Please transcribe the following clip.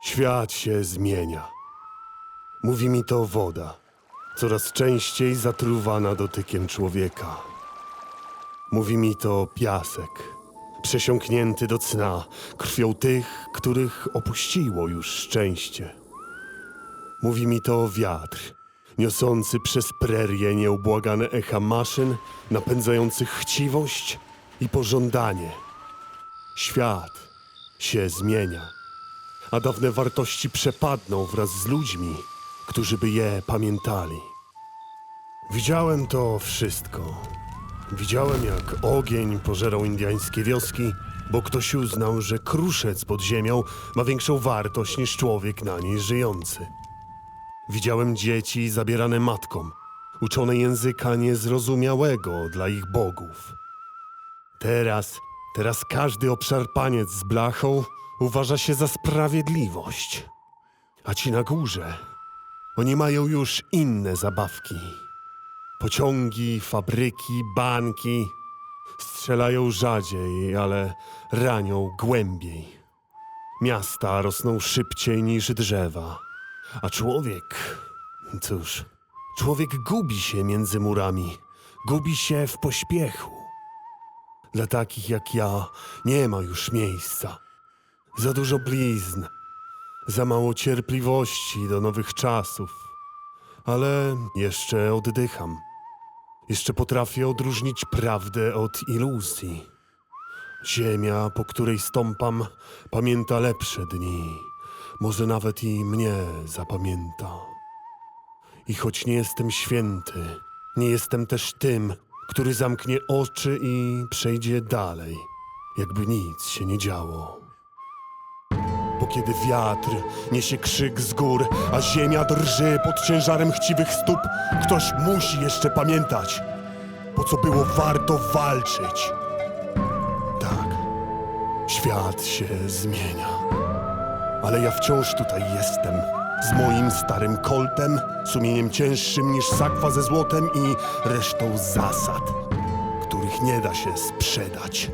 Świat się zmienia. Mówi mi to woda, coraz częściej zatruwana dotykiem człowieka. Mówi mi to piasek, przesiąknięty do cna krwią tych, których opuściło już szczęście. Mówi mi to wiatr, niosący przez prerię nieubłagane echa maszyn, napędzających chciwość i pożądanie. Świat się zmienia, a dawne wartości przepadną wraz z ludźmi, którzy by je pamiętali. Widziałem to wszystko. Widziałem, jak ogień pożerał indiańskie wioski, bo ktoś uznał, że kruszec pod ziemią ma większą wartość niż człowiek na niej żyjący. Widziałem dzieci zabierane matkom, uczone języka niezrozumiałego dla ich bogów. Teraz, teraz każdy obszarpaniec z blachą uważa się za sprawiedliwość. A ci na górze, oni mają już inne zabawki. Pociągi, fabryki, banki strzelają rzadziej, ale ranią głębiej. Miasta rosną szybciej niż drzewa, a człowiek, cóż, człowiek gubi się między murami, gubi się w pośpiechu. Dla takich jak ja nie ma już miejsca. Za dużo blizn, za mało cierpliwości do nowych czasów. Ale jeszcze oddycham. Jeszcze potrafię odróżnić prawdę od iluzji. Ziemia, po której stąpam, pamięta lepsze dni. Może nawet i mnie zapamięta. I choć nie jestem święty, nie jestem też tym, który zamknie oczy i przejdzie dalej, jakby nic się nie działo. Bo kiedy wiatr niesie krzyk z gór, a ziemia drży pod ciężarem chciwych stóp, ktoś musi jeszcze pamiętać, po co było warto walczyć. Tak, świat się zmienia. Ale ja wciąż tutaj jestem. Z moim starym koltem, sumieniem cięższym niż sakwa ze złotem i resztą zasad, których nie da się sprzedać.